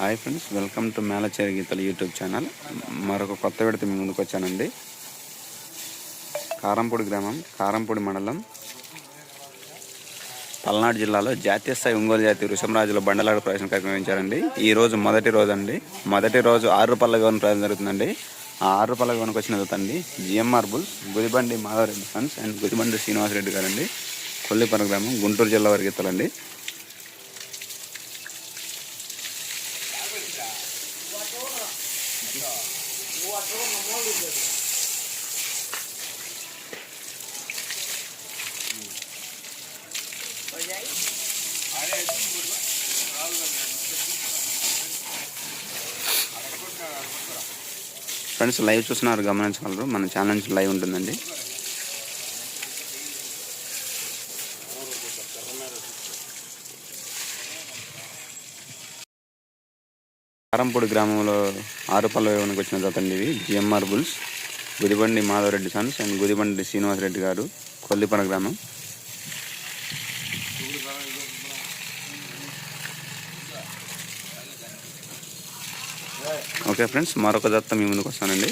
Hi friends welcome to Melacheri గీతలు YouTube channel. మరొక కొత్త విడత మీ ముందుకు వచ్చానండి. కారంపూడి గ్రామం కారంపూడి మండలం పల్నాడు జిల్లాలో జాతీయ స్థాయి ఒంగోలు జాతి వృషంరాజులో బండలాడ ప్రవేశం కార్యక్రమించారండి ఈ రోజు మొదటి రోజు అండి మొదటి రోజు ఆరు పళ్ళ గవన్ ప్రవేశం జరుగుతుందండి. ఆ ఆరు పళ్ళ వచ్చిన జరుగుతుంది GMR bulls Gudibandi Madhava Reddy funds and Gudibandi Srinivasa Reddy గారండి. కొల్లిపర గ్రామం గుంటూరు జిల్లా వారికి గీతలండి. ఫ్రెండ్స్ లైవ్ చూస్తున్నారు గమనించగలరు. మన ఛానల్ నుంచి లైవ్ ఉంటుందండి. కారంపూడి గ్రామంలో ఆరుపల్ల వేయడానికి వచ్చిన జతండి ఇవి. GMR bulls Gudibandi Madhava Reddy sons and Gudibandi Srinivasa Reddy గారు కొల్లిపన గ్రామం. ఓకే ఫ్రెండ్స్ మరొక దత్త మీ ముందుకు వస్తానండి.